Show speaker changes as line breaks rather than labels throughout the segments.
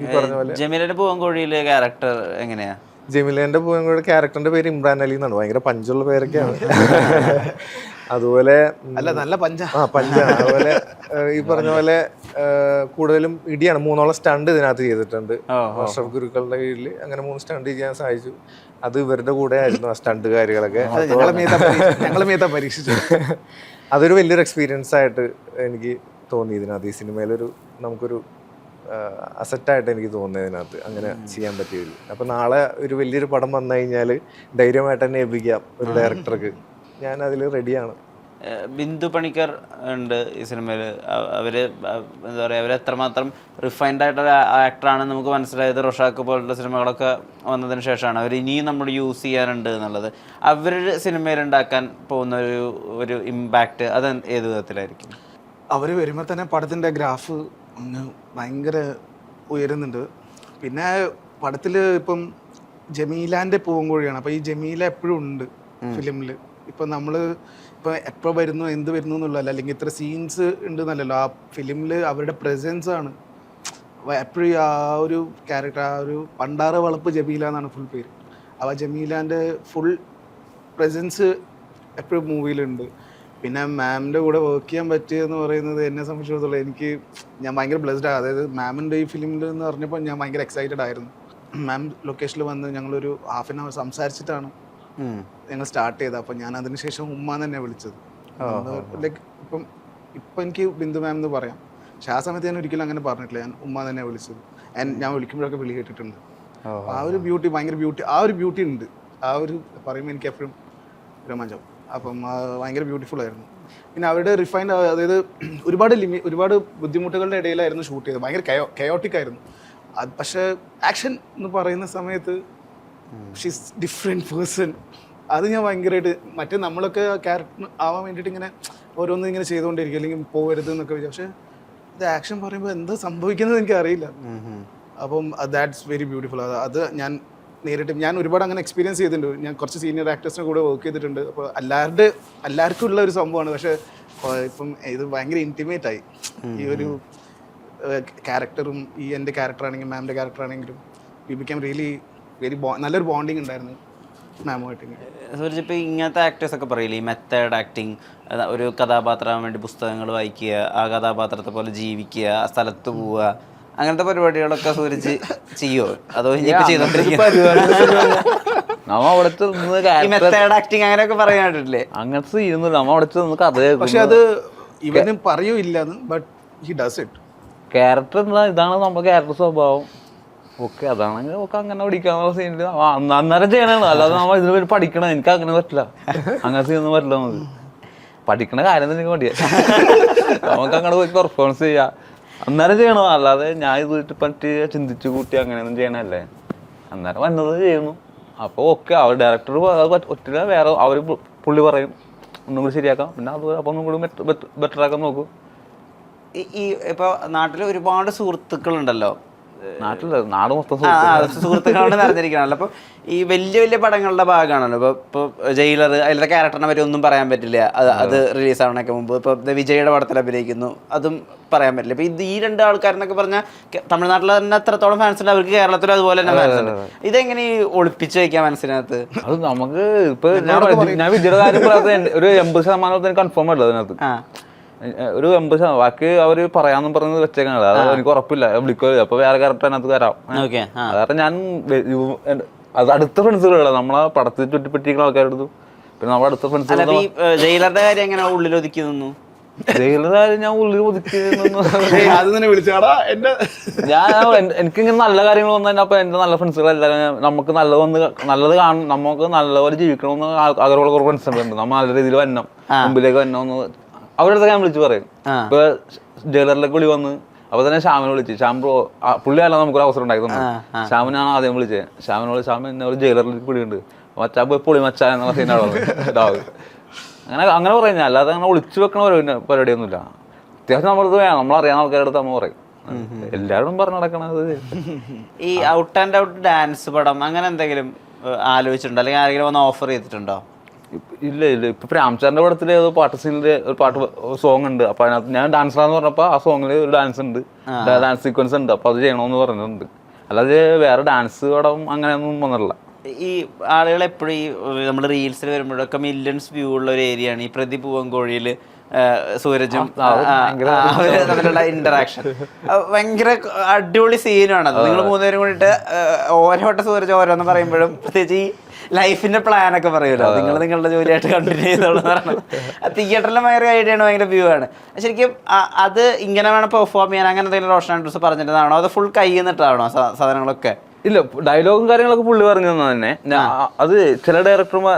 ഈ പറഞ്ഞ പോലെ.
ജമീലയുടെ പൂവൻകോഴിയിലെ ക്യാരക്ടർ എങ്ങനെയാ?
ജമീലന്റെ പൂവൻകോഴി ക്യാരക്ടറിന്റെ പേര് ഇമ്രാൻ അലി എന്നാണ്. ഭയങ്കര പഞ്ചുള്ള പേരൊക്കെയാണ്. അതുപോലെ
അല്ല നല്ല പഞ്ച.
ആ പഞ്ചാണ് അതുപോലെ ഈ പറഞ്ഞ പോലെ കൂടുതലും ഇടിയാണ്. മൂന്നോളം സ്റ്റണ്ട് ഇതിനകത്ത് ചെയ്തിട്ടുണ്ട്. അഷ്റഫ് ഗുരുക്കളുടെ കീഴിൽ അങ്ങനെ മൂന്ന് സ്റ്റണ്ട് ചെയ്യാൻ സാധിച്ചു. അത് ഇവരുടെ കൂടെ ആയിരുന്നു ആ സ്റ്റണ്ട് കാര്യങ്ങളൊക്കെ.
ഞങ്ങളെ മീത്ത പരീക്ഷിച്ചു
അതൊരു വലിയൊരു എക്സ്പീരിയൻസ് ആയിട്ട് എനിക്ക് തോന്നി ഇതിനകത്ത്. ഈ സിനിമയിലൊരു നമുക്കൊരു അസറ്റായിട്ട് എനിക്ക് തോന്നുന്നത് ഇതിനകത്ത്. അങ്ങനെ ചെയ്യാൻ പറ്റിയില്ല. അപ്പൊ നാളെ ഒരു വലിയൊരു പടം വന്നു കഴിഞ്ഞാൽ ധൈര്യമായിട്ട് തന്നെ ഏൽപ്പിക്കാം ഒരു ഡയറക്ടർക്ക് ഞാൻ അതിൽ റെഡിയാണ്
ബിന്ദു പണിക്കർ ഉണ്ട് ഈ സിനിമയിൽ അവർ എന്താ പറയുക അവർ എത്രമാത്രം റിഫൈൻഡ് ആയിട്ടുള്ള ആക്ടറാണെന്ന് നമുക്ക് മനസ്സിലായത് റൊഷാക്ക് പോലുള്ള സിനിമകളൊക്കെ വന്നതിന് ശേഷമാണ്. അവർ ഇനിയും നമ്മൾ യൂസ് ചെയ്യാനുണ്ട് എന്നുള്ളത്. അവരുടെ സിനിമയിൽ ഉണ്ടാക്കാൻ പോകുന്ന ഒരു ഒരു ഇമ്പാക്റ്റ് അത് ഏത് വിധത്തിലായിരിക്കും?
അവർ വരുമ്പോൾ തന്നെ പടത്തിന്റെ ഗ്രാഫ് അങ്ങ് ഭയങ്കര ഉയരുന്നുണ്ട്. പിന്നെ പടത്തിൽ ഇപ്പം ജമീലാന്റെ പൂവൻകോഴിയാണ്. അപ്പൊ ഈ ജമീല എപ്പോഴും ഉണ്ട് ഫിലിമിൽ ഇപ്പൊ നമ്മൾ ഇപ്പൊ എപ്പോ വരുന്നു എന്ത് വരുന്നു എന്നുള്ളതല്ല. അല്ലെങ്കിൽ ഇത്ര സീൻസ് ഉണ്ട് എന്നല്ലല്ലോ ആ ഫിലിമിൽ അവരുടെ പ്രസൻസ് ആണ്. എപ്പോഴും ആ ഒരു ക്യാരക്ടർ ആ ഒരു പണ്ടാറ് വളപ്പ് ജമീല എന്നാണ് ഫുൾ പേര്. അപ്പോൾ ജമീലാന്റെ ഫുൾ പ്രസൻസ് എപ്പോഴും മൂവിയിലുണ്ട് പിന്നെ മാമിന്റെ കൂടെ വർക്ക് ചെയ്യാൻ പറ്റിയെന്ന് പറയുന്നത് എന്നെ സംബന്ധിച്ചിടത്തോളം എനിക്ക് ഞാൻ ഭയങ്കര ബ്ലെസ്ഡ് ആണ് അതായത് മാമിന്റെ ഈ ഫിലിമിൽ എന്ന് പറഞ്ഞപ്പോൾ ഞാൻ ഭയങ്കര എക്സൈറ്റഡ് ആയിരുന്നു. മാം ലൊക്കേഷനിൽ വന്ന് ഞങ്ങളൊരു ഹാഫ് ആൻ അവർ സംസാരിച്ചിട്ടാണ് ഞങ്ങൾ സ്റ്റാർട്ട് ചെയ്തത്. അപ്പം ഞാൻ അതിന് ശേഷം ഉമ്മ തന്നെ വിളിച്ചത്. ലൈക്ക് ഇപ്പം ഇപ്പം എനിക്ക് ബിന്ദു മാം എന്ന് പറയാം. പക്ഷെ ആ സമയത്ത് ഞാൻ ഒരിക്കലും അങ്ങനെ പറഞ്ഞിട്ടില്ല. ഞാൻ ഉമ്മ തന്നെ വിളിച്ചത്. ഞാൻ വിളിക്കുമ്പോഴൊക്കെ വിളി കേട്ടിട്ടുണ്ട്. ആ ഒരു ബ്യൂട്ടി ഭയങ്കര ബ്യൂട്ടി ആ ഒരു ബ്യൂട്ടി ഉണ്ട്. ആ ഒരു പറയുമ്പോൾ എനിക്ക് എപ്പോഴും രോമാഞ്ചം. അപ്പം ഭയങ്കര ബ്യൂട്ടിഫുൾ ആയിരുന്നു. പിന്നെ അവരുടെ റിഫൈൻഡ് അതായത് ഒരുപാട് ലിമി ഒരുപാട് ബുദ്ധിമുട്ടുകളുടെ ഇടയിലായിരുന്നു ഷൂട്ട് ചെയ്തത്. ഭയങ്കര കയോ കയോട്ടിക് ആയിരുന്നു. അത് പക്ഷേ ആക്ഷൻ എന്ന് പറയുന്ന സമയത്ത് ഷീസ് ഡിഫറെന്റ് പേഴ്സൺ അത് ഞാൻ ഭയങ്കരമായിട്ട് മറ്റേ നമ്മളൊക്കെ ക്യാരക്ടർ ആവാൻ വേണ്ടിയിട്ട് ഇങ്ങനെ ഓരോന്നും ഇങ്ങനെ ചെയ്തുകൊണ്ടിരിക്കും. അല്ലെങ്കിൽ പോകരുത് എന്നൊക്കെ വിചാരിച്ചു. പക്ഷേ ഇത് ആക്ഷൻ പറയുമ്പോൾ എന്താ സംഭവിക്കുന്നത് എനിക്ക് അറിയില്ല. അപ്പം ദാറ്റ്സ് വെരി ബ്യൂട്ടിഫുൾ അത് അത് ഞാൻ നേരിട്ട് ഞാൻ ഒരുപാട് അങ്ങനെ എക്സ്പീരിയൻസ് ചെയ്തിട്ടുണ്ട്. ഞാൻ കുറച്ച് സീനിയർ ആക്ടേഴ്സിനെ കൂടെ വർക്ക് ചെയ്തിട്ടുണ്ട്. അപ്പോൾ എല്ലാവരുടെ എല്ലാവർക്കും ഉള്ള ഒരു സംഭവമാണ്. പക്ഷേ ഇപ്പം ഇത് ഭയങ്കര ഇന്റിമേറ്റ് ആയി. ഈ ഒരു ക്യാരക്ടറും ഈ എന്റെ ക്യാരക്ടർ ആണെങ്കിലും മാമിന്റെ ക്യാരക്ടർ ആണെങ്കിലും വി ബിക്കം റിയലി വെരി നല്ലൊരു ബോണ്ടിങ് ഉണ്ടായിരുന്നു മാമുമായിട്ട്
സൂരജ് ഇപ്പൊ ഇങ്ങനത്തെ ആക്ടേഴ്സ് ഒക്കെ പറയില്ലേ? ഈ മെത്തേഡ് ആക്ടിങ് ഒരു കഥാപാത്രം വേണ്ടി പുസ്തകങ്ങൾ വായിക്കുക ആ കഥാപാത്രത്തെ പോലെ ജീവിക്കുക ആ സ്ഥലത്ത് പോവുക. അങ്ങനത്തെ പരിപാടികളൊക്കെ സൂര്യജി ചെയ്യോ? അതോ ഇനിയിപ്പോ ചെയ്തോണ്ടിരിക്കുക
നമ്മ അവിടെ
മെത്തേഡ് ആക്ടിങ് അങ്ങനെയൊക്കെ പറയാണ്ടില്ലേ
അങ്ങനത്തെ ചെയ്യുന്നു നമ്മ അവിടെ നിന്ന് കഥ
പക്ഷെ അത് ഇവനും പറയൂല്ല but he does it
character എന്താ? ഇതാണ് നമ്മുടെ ക്യാരക്ടർ സ്വഭാവം. ഓക്കെ അതാണെങ്കിൽ ഒക്കെ അങ്ങനെ പഠിക്കാന്നുള്ള സീനിൽ അന്നേരം ചെയ്യണതാണ്. അല്ലാതെ നമ്മൾ ഇതിന് പേര് പഠിക്കണം എനിക്ക് അങ്ങനെ പറ്റില്ല. അങ്ങനെ ചെയ്യുന്ന പറ്റില്ല നമുക്ക്. പഠിക്കണ കാര്യം തന്നെ എനിക്ക് മടിയാ. നമുക്ക് അങ്ങോട്ട് പോയി പെർഫോമൻസ് ചെയ്യാം. അന്നേരം ചെയ്യണം? അല്ലാതെ ഞാൻ ഇത് പറ്റി ചിന്തിച്ചു കൂട്ടി അങ്ങനെയൊന്നും ചെയ്യണല്ലേ? അന്നേരം വന്നത് ചെയ്യുന്നു. അപ്പോൾ ഓക്കെ അവർ ഡയറക്ടർ ഒറ്റ വേറെ അവർ പുള്ളി പറയും ഒന്നും കൂടി ശരിയാക്കാം. പിന്നെ അത് അപ്പോൾ ഒന്നും കൂടി ബെറ്റർ ആക്കാൻ നോക്കും.
ഈ- ഇപ്പോൾ ഇപ്പൊ നാട്ടിൽ ഒരുപാട് സുഹൃത്തുക്കളുണ്ടല്ലോ.
നാട്ടിൽ നാട് മൊത്തം
സുഹൃത്തുക്കളോട് നിറഞ്ഞിരിക്കണല്ലോ അപ്പൊ ഈ വലിയ വലിയ പടങ്ങളുടെ ഭാഗമാണല്ലോ. ഇപ്പൊ ഇപ്പൊ ജയിലർ അതിലത്തെ ക്യാരക്ടറിനെ പറ്റി ഒന്നും പറയാൻ പറ്റില്ല. അത് അത് റിലീസ് ആവണൊക്കെ മുമ്പ്. ഇപ്പൊ വിജയുടെ പടത്തിൽ അഭിനയിക്കുന്നു. അതും പറയാൻ പറ്റില്ല. ഇപ്പൊ ഇത് ഈ രണ്ട് ആൾക്കാരെന്നൊക്കെ പറഞ്ഞാൽ തമിഴ്നാട്ടിൽ തന്നെ അത്രത്തോളം ഫാൻസ് ഉണ്ട്. അവർക്ക് കേരളത്തിലും അതുപോലെ തന്നെ ഫാൻസ് ഉണ്ട്. ഇതെങ്ങനെ ഈ ഒളിപ്പിച്ച് വെക്കാൻ മനസ്സിനകത്ത്?
അത് നമുക്ക് ഇപ്പൊ ഞാൻ പറ- കാര്യം പറയാത്ത ഒരു എൺപത് ശതമാനം കൺഫേം അല്ല അതിനകത്ത്. ഒരു എൺപത് ശതമാനം. ബാക്കി അവർ പറയാന്നും പറഞ്ഞ് വെച്ചേക്കാണല്ലോ അത് എനിക്ക് ഉറപ്പില്ല. വിളിക്കോ അപ്പൊ വേറെ കറക്റ്റ് അതിനകത്ത് തരാം
അതായത്
കാരണം ഞാൻ അത് അടുത്ത ഫ്രണ്ട്സുകളാണ് നമ്മളെ പടത്തിൽ ചുറ്റിപ്പറ്റിക്കുന്ന ആൾക്കാരുടെ പിന്നെ നമ്മുടെ അടുത്ത ഫ്രണ്ട്സ്
ജയിലറുടെ കാര്യം എങ്ങനെ ഉള്ളിൽ ഒതുക്കി നിന്നു?
ഞാൻ ഉള്ളിൽ ഒതുക്കി
ഇങ്ങനെ
ഞാൻ എനിക്ക് എനിക്കിങ്ങനെ നല്ല കാര്യങ്ങൾ വന്നാൽ അപ്പൊ എന്റെ നല്ല ഫ്രണ്ട്സുകളെല്ലാം നമുക്ക് നല്ലത് വന്ന് നല്ലത് കാണും. നമുക്ക് നല്ലപോലെ ജീവിക്കണമെന്ന് ആഗ്രഹമുള്ള കുറേ ഫ്രണ്ട്സ് ഉണ്ട് നമ്മൾ നല്ല രീതിയിൽ വന്നോ മുമ്പിലേക്ക് വരണം എന്ന് അവരുടെ ഞാൻ വിളിച്ച് പറയും. ഇപ്പൊ ജ്വലറിലേക്ക് വിളി വന്ന് അപ്പൊ തന്നെ ശ്യാമിനെ വിളിച്ച്. ശ്യാം ബ്രോ പുള്ളിയല്ല നമുക്കൊരു അവസരം ഉണ്ടാക്കി തന്നെ. ശ്യാമിനാണ് ആദ്യം വിളിച്ചത്. ശ്യാമിനോട് ശ്യാമൻ എന്നെ ഒരു ജ്വലറിലേക്ക് വിളിയുണ്ട് മച്ചാ പോയി പൊളി മച്ചാ എന്നുള്ള സീനാണ് അങ്ങനെ അങ്ങനെ പറയുന്ന അല്ലാതെ അങ്ങനെ ഒളിച്ചു വെക്കണ പരിപാടി പരിപാടിയൊന്നുമില്ല. അത്യാവശ്യം നമ്മളത് വേണം. നമ്മളറിയാവുന്ന ആൾക്കാരുടെ അടുത്ത് നമ്മൾ പറയും. എല്ലാവരും പറഞ്ഞു നടക്കണത്.
ഈ ഔട്ട് ആൻഡ് ഔട്ട് ഡാൻസ് പടം അങ്ങനെ എന്തെങ്കിലും ആലോചിച്ചിട്ടുണ്ടോ? അല്ലെങ്കിൽ ആരെങ്കിലും ഒന്ന് ഓഫർ ചെയ്തിട്ടുണ്ടോ?
ഇല്ല ഇല്ല. ഇപ്പൊ രാംചാറിന്റെ പടത്തിൽ ഏതോ പാട്ട് സീനിലെ ഒരു പാട്ട് സോങ് ഉണ്ട്. അപ്പൊ അതിനകത്ത് ഞാൻ ഡാൻസറാന്ന് പറഞ്ഞപ്പോ ആ സോങ്ങിൽ ഒരു ഡാൻസ് ഉണ്ട്. ഡാൻസ് സീക്വൻസ് ഉണ്ട്. അപ്പൊ അത് ചെയ്യണമെന്ന് പറഞ്ഞിട്ടുണ്ട്. അല്ലാതെ വേറെ ഡാൻസ് പടം അങ്ങനെയൊന്നും വന്നിട്ടില്ല.
ഈ ആളുകൾ എപ്പോഴും ഈ നമ്മൾ റീൽസിൽ വരുമ്പോഴൊക്കെ മില്യൺസ് വ്യൂ ഉള്ള ഒരു ഏരിയയാണ് ഈ പ്രതി പൂവങ്കോഴിയിൽ സൂരജും തമ്മിലുള്ള ഇന്ററാക്ഷൻ ഭയങ്കര അടിപൊളി സീനാണ് നിങ്ങൾ മൂന്നുപേരും കൂടിയിട്ട് ഓരോ വട്ടം സൂരജ് ഓരോന്ന് പറയുമ്പോഴും പ്രത്യേകിച്ച് ഈ ലൈഫിന്റെ പ്ലാൻ ഒക്കെ പറയുമല്ലോ നിങ്ങൾ നിങ്ങളുടെ ജോലിയായിട്ട് കണ്ടിന്യൂ ചെയ്തോളൂ തിയേറ്ററിലെ ഭയങ്കര ഐഡിയ ആണ് ഭയങ്കര വ്യൂ ആണ്. ശരിക്കും അത് ഇങ്ങനെ വേണം പെർഫോം ചെയ്യാൻ. അങ്ങനെ എന്തെങ്കിലും റോഷൻ ആൻഡ്രൂസ് പറഞ്ഞിട്ടാണോ അത് ഫുൾ കൈ നിന്നിട്ടാണോ സാധനങ്ങളൊക്കെ?
ഇല്ല ഡയലോഗും കാര്യങ്ങളൊക്കെ പുള്ളി പറഞ്ഞു തന്നെ. തന്നെ അത് ചില ഡയറക്ടർമാർ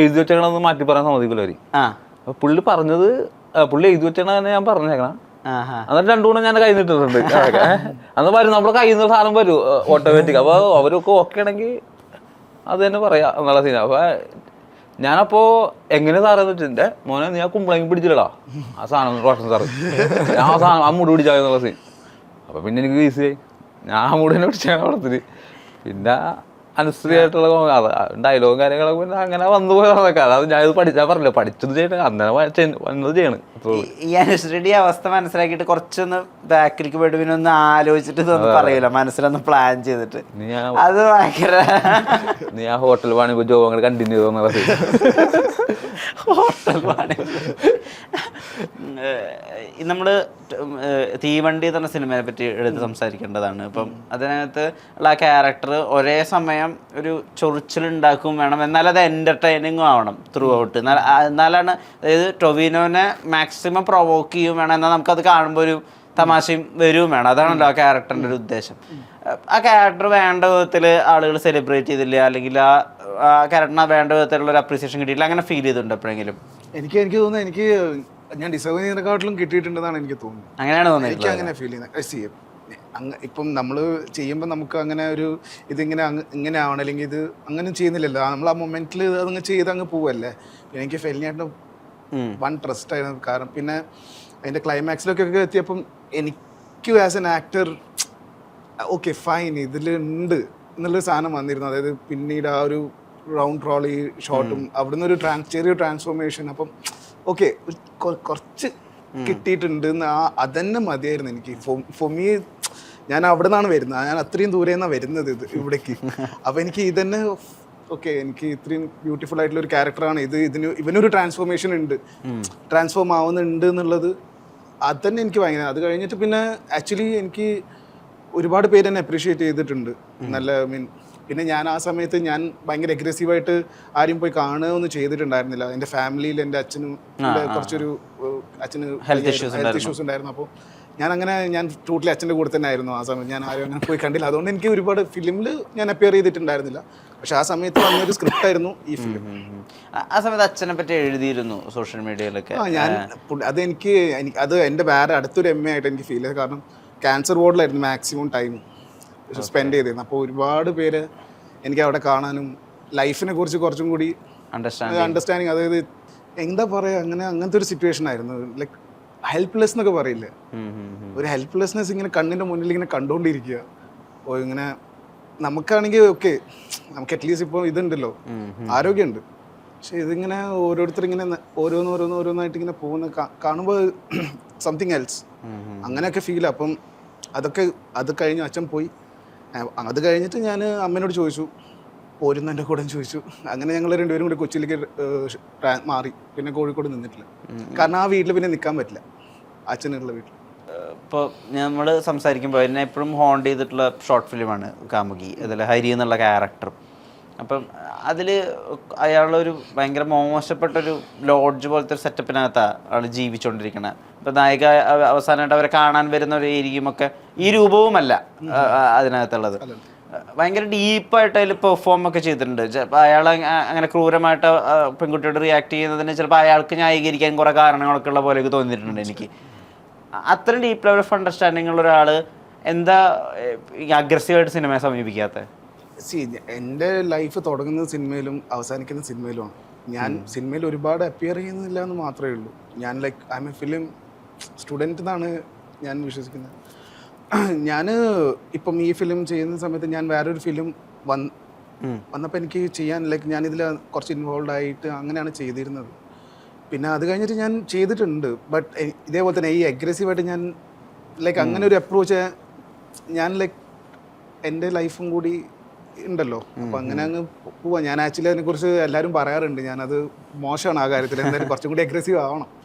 എഴുതി വെച്ചേക്കണമെന്ന് മാറ്റി പറയാൻ സമ്മതിക്കില്ല അവർ.
ആ.
പുള്ളി പറഞ്ഞത് പുള്ളി എഴുതി വെച്ചേക്കണ തന്നെ ഞാൻ പറഞ്ഞേക്കണം. എന്നിട്ട് രണ്ടു കൂടെ ഞാൻ കൈ നിട്ടിട്ടുണ്ട്. അന്ന് വരും നമ്മുടെ കയ്യിൽ നിന്ന് സാധനം വരും ഓട്ടോമാറ്റിക് അപ്പൊ അവരൊക്കെ ഓക്കെ ആണെങ്കിൽ അത് തന്നെ പറയാ എന്നുള്ള സീന അപ്പൊ ഞാനപ്പോ എങ്ങനെ സാറെന്ന് വെച്ചിട്ട് മോനെ നീ ആ കുമ്പളങ്ങി പിടിച്ചില്ലടാ. ആ സാധനം റോഷൻ സാറ് ഞാൻ ആ സാധനം ആ മുടി പിടിച്ചാൽ എന്നുള്ള സീൻ അപ്പൊ പിന്നെ എനിക്ക് ഈസിയായി ഞാൻ ആ മുടി തന്നെ പിടിച്ചാണ് പിന്നെ അനുസരിയായിട്ടുള്ള ഡയലോഗും കാര്യങ്ങളൊക്കെ പിന്നെ അങ്ങനെ വന്നു പോയതൊക്കെ അതായത് ഞാൻ ഇത് പഠിച്ചാൽ പറഞ്ഞില്ല പഠിച്ചത് ചെയ്യണം. ചെയ്യ- വന്നത് ചെയ്യണം.
ഈ അനുസൃതിയുടെ അവസ്ഥ മനസ്സിലാക്കിയിട്ട് കുറച്ചൊന്ന് ബാക്കിലേക്ക് പോയിട്ട് പിന്നെ ഒന്ന് ആലോചിച്ചിട്ട് ഇതൊന്നും പറയൂല. മനസ്സിലൊന്ന് പ്ലാൻ ചെയ്തിട്ട്. അത് ഭയങ്കര
നീ ആ ഹോട്ടൽ പണിപ്പോ ജോബ് അങ്ങനെ കണ്ടിന്യൂ ചെയ്തോന്നു
ഹോട്ടൽ പണി. നമ്മൾ തീവണ്ടി എന്ന സിനിമയെ പറ്റി എടുത്ത് സംസാരിക്കേണ്ടതാണ്. ഇപ്പം അതിനകത്ത് ഉള്ള ആ ക്യാരക്ടർ ഒരേ സമയം ഒരു ചൊറിച്ചിലുണ്ടാക്കും വേണം. എന്നാൽ അത് എന്റർടൈനിങ്ങും ആവണം ത്രൂ ഔട്ട് എന്നാൽ എന്നാലാണ് അതായത് ടൊവിനോനെ മാക്സിമം പ്രൊവോക്ക് ചെയ്യും വേണം. എന്നാൽ നമുക്കത് കാണുമ്പോൾ ഒരു തമാശയും വരും വേണം. അതാണല്ലോ ആ ക്യാരക്ടറിന്റെ ഒരു ഉദ്ദേശം. ആ ക്യാരക്ടർ വേണ്ട വിധത്തിൽ ആളുകൾ സെലിബ്രേറ്റ് ചെയ്തില്ല. അല്ലെങ്കിൽ ആ ആ ക്യാരക്ടറിന് വേണ്ട വിധത്തിലുള്ള ഒരു അപ്രീസിയേഷൻ കിട്ടിയില്ല. അങ്ങനെ ഫീൽ ചെയ്തിട്ടുണ്ട് എപ്പോഴെങ്കിലും?
എനിക്ക് എനിക്ക് തോന്നുന്നു എനിക്ക് ഞാൻ ഡിസേർവ് ചെയ്യുന്നതിനെക്കാട്ടിലും കിട്ടിയിട്ടുണ്ടെന്നാണ് എനിക്ക് തോന്നുന്നത്.
അങ്ങനെയാണ്
എനിക്ക് അങ്ങനെ ഫീൽ ചെയ്യുന്നത്. സി ഇപ്പം നമ്മൾ ചെയ്യുമ്പോൾ നമുക്ക് അങ്ങനെ ഒരു ഇതിങ്ങനെ ഇങ്ങനെ ആവണം അല്ലെങ്കിൽ ഇത് അങ്ങനെ ചെയ്യുന്നില്ലല്ലോ. നമ്മൾ ആ മൊമെന്റിൽ അതങ്ങ് ചെയ്ത് അങ്ങ് പോവല്ലേ? പിന്നെ എനിക്ക് ഫെലിനായിട്ട് വൺ ട്രസ്റ്റ് ആയിരുന്നു കാരണം. പിന്നെ അതിന്റെ ക്ലൈമാക്സിലൊക്കെ എത്തിയപ്പം എനിക്ക് as an actor okay fine ഇതിലുണ്ട് എന്നുള്ളൊരു സാധനം വന്നിരുന്നു. അതായത് പിന്നീട് ആ ഒരു റൗണ്ട് ട്രോളി ഷോട്ടും അവിടുന്ന് ഒരു ട്രാൻസ് ചെറിയ ട്രാൻസ്ഫോർമേഷൻ അപ്പം ഓക്കെ കുറച്ച് കിട്ടിയിട്ടുണ്ട്. എന്ന് ആ അതന്നെ മതിയായിരുന്നു എനിക്ക്. ഫൊമി ഞാൻ അവിടെ നിന്നാണ് വരുന്നത് ഞാൻ അത്രയും ദൂരെ നിന്നാണ് വരുന്നത് ഇത് ഇവിടേക്ക്. അപ്പം എനിക്ക് ഇതന്നെ ഓക്കെ എനിക്ക് ഇത്രയും ബ്യൂട്ടിഫുൾ ആയിട്ടുള്ള ഒരു ക്യാരക്ടറാണ് ഇത് ഇതിന് ഇവനൊരു ട്രാൻസ്ഫോർമേഷൻ ഉണ്ട്. ട്രാൻസ്ഫോം ആവുന്നുണ്ട് എന്നുള്ളത് അത് തന്നെ എനിക്ക് ഭയങ്കര അത് കഴിഞ്ഞിട്ട് പിന്നെ ആക്ച്വലി എനിക്ക് ഒരുപാട് പേര് എന്നെ അപ്രീഷിയേറ്റ് ചെയ്തിട്ടുണ്ട്. നല്ല മീൻ പിന്നെ ഞാൻ ആ സമയത്ത് ഞാൻ ഭയങ്കര അഗ്രസീവായിട്ട് ആരും പോയി കാണുകയൊന്നും ചെയ്തിട്ടുണ്ടായിരുന്നില്ല. എന്റെ ഫാമിലിയിൽ എന്റെ അച്ഛനും കുറച്ചൊരു അച്ഛന് ഹെൽത്ത് ഇഷ്യൂസ് ഉണ്ടായിരുന്നു. അപ്പോൾ ഞാൻ അങ്ങനെ ഞാൻ ടോട്ടലി അച്ഛന്റെ കൂടെ തന്നെ ആയിരുന്നു ആ സമയത്ത് ഞാൻ ആരും അങ്ങനെ പോയി കണ്ടില്ല. അതുകൊണ്ട് എനിക്ക് ഒരുപാട് ഫിലിമിൽ ഞാൻ അപ്പിയർ ചെയ്തിട്ടുണ്ടായിരുന്നില്ല. പക്ഷെ ആ സമയത്ത് വന്നൊരു സ്ക്രിപ്റ്റ് ആയിരുന്നു ഈ ഫിലിം
ആ- സമയത്ത് അച്ഛനെ പറ്റി എഴുതിയിരുന്നു സോഷ്യൽ മീഡിയയിലൊക്കെ
ആ ഞാൻ അത് എനിക്ക് എനിക്ക് അത് എന്റെ വേറെ അടുത്തൊരു എം എ ആയിട്ട് എനിക്ക് ഫീൽ ചെയ്തത്. കാരണം ക്യാൻസർ വാർഡിലായിരുന്നു മാക്സിമം ടൈം സ്പെൻഡ് ചെയ്തിരുന്നത് അപ്പോൾ ഒരുപാട് പേര് എനിക്ക് അവിടെ കാണാനും ലൈഫിനെ കുറിച്ച് കുറച്ചും കൂടി
അണ്ടർസ്റ്റാൻഡ്
അണ്ടർസ്റ്റാൻഡിങ് അതായത് എന്താ പറയുക അങ്ങനെ അങ്ങനത്തെ ഒരു സിറ്റുവേഷൻ ആയിരുന്നു. ലൈക്ക് ഹെൽപ്ലെസ് എന്നൊക്കെ പറയില്ലേ? ഒരു ഹെൽപ്ലെസ്നെസ് ഇങ്ങനെ കണ്ണിന്റെ മുന്നിൽ ഇങ്ങനെ കണ്ടുകൊണ്ടിരിക്കുക ഓ ഇങ്ങനെ നമുക്കാണെങ്കിൽ ഓക്കെ നമുക്ക് അറ്റ്ലീസ്റ്റ് ഇപ്പോൾ ഇതുണ്ടല്ലോ. ആരോഗ്യമുണ്ട്. പക്ഷെ ഇതിങ്ങനെ ഓരോരുത്തർ ഇങ്ങനെ ഓരോന്ന് ഓരോന്ന് ഓരോന്നായിട്ട് ഇങ്ങനെ പോകുന്ന കാണുമ്പോൾ സംതിങ് എൽസ് അങ്ങനെയൊക്കെ ഫീൽ അപ്പം അതൊക്കെ അത് കഴിഞ്ഞ് അച്ഛൻ പോയി. അത് കഴിഞ്ഞിട്ട് ഞാൻ അമ്മേനോട് ചോദിച്ചു. പോരുന്ന എന്റെ കൂടെ ചോദിച്ചു. അങ്ങനെ ഞങ്ങൾ രണ്ടുപേരും കൂടി കൊച്ചിയിലേക്ക് മാറി. പിന്നെ കോഴിക്കോട് നിന്നിട്ടില്ല. കാരണം ആ വീട്ടിൽ പിന്നെ നിൽക്കാൻ പറ്റില്ല. അച്ഛനുള്ള വീട്ടിൽ
ഇപ്പോൾ നമ്മൾ സംസാരിക്കുമ്പോൾ എന്നെ എപ്പോഴും ഹോണ്ട് ചെയ്തിട്ടുള്ള ഷോർട്ട് ഫിലിമാണ് കാമുകി. അതിൽ ഹരി എന്നുള്ള ക്യാരക്ടർ അപ്പം അതിൽ അയാളൊരു ഭയങ്കര മോശപ്പെട്ടൊരു ലോഡ്ജ് പോലത്തെ ഒരു സെറ്റപ്പിനകത്താണ് ആൾ ജീവിച്ചുകൊണ്ടിരിക്കുന്നത് ഇപ്പം നായിക അവ- അവസാനമായിട്ട് അവരെ കാണാൻ വരുന്ന ഒരു ഏരിയയുമൊക്കെ ഈ രൂപവുമല്ല അതിനകത്തുള്ളത്. ഭയങ്കര ഡീപ്പായിട്ട് അതിൽ പെർഫോം ഒക്കെ ചെയ്തിട്ടുണ്ട് ചിലപ്പോൾ അയാൾ അങ്ങനെ ക്രൂരമായിട്ട് പെൺകുട്ടിയോട് റിയാക്ട് ചെയ്യുന്നതിന് ചിലപ്പോൾ അയാൾക്ക് ന്യായീകരിക്കാൻ കുറേ കാരണങ്ങളൊക്കെ ഉള്ള പോലെയൊക്കെ തോന്നിയിട്ടുണ്ട് എനിക്ക്. അത്രയും ഡീപ്പ് ലെവൽ ഓഫ് അണ്ടർസ്റ്റാൻഡിങ് ഉള്ള ഒരാൾ എന്താ അഗ്രസീവായിട്ട് സിനിമയെ സമീപിക്കാത്ത?
സി എന്റെ ലൈഫ് തുടങ്ങുന്ന സിനിമയിലും അവസാനിക്കുന്ന സിനിമയിലുമാണ് ഞാൻ സിനിമയിൽ ഒരുപാട് അപ്പിയർ ചെയ്യുന്നില്ല എന്ന് മാത്രമേ ഉള്ളൂ. ഞാൻ like I'm a film student എന്നാണ് ഞാൻ വിശ്വസിക്കുന്നത്. ഞാൻ ഇപ്പം ഈ ഫിലിം ചെയ്യുന്ന സമയത്ത് ഞാൻ വേറൊരു ഫിലിം വന്ന് വന്നപ്പോൾ എനിക്ക് ചെയ്യാൻ ലൈക്ക് ഞാൻ ഇതിൽ കുറച്ച് ഇൻവോൾവ് ആയിട്ട് അങ്ങനെയാണ് ചെയ്തിരുന്നത്. പിന്നെ അത് കഴിഞ്ഞിട്ട് ഞാൻ ചെയ്തിട്ടുണ്ട്. ബട്ട് ഇതേപോലെ തന്നെ ഈ അഗ്രസീവായിട്ട് ഞാൻ ലൈക്ക് അങ്ങനെ ഒരു അപ്രോച്ച് ഞാൻ ലൈക്ക് എന്റെ ലൈഫും കൂടി ഉണ്ടല്ലോ. അപ്പൊ അങ്ങനെ അങ്ങ് പോവാ. ഞാൻ ആക്ച്വലി അതിനെക്കുറിച്ച് എല്ലാവരും പറയാറുണ്ട്. ഞാനത് മോശമാണ് ആ കാര്യത്തിൽ. എന്തായാലും കുറച്ചും കൂടി അഗ്രസീവ് ആവണം.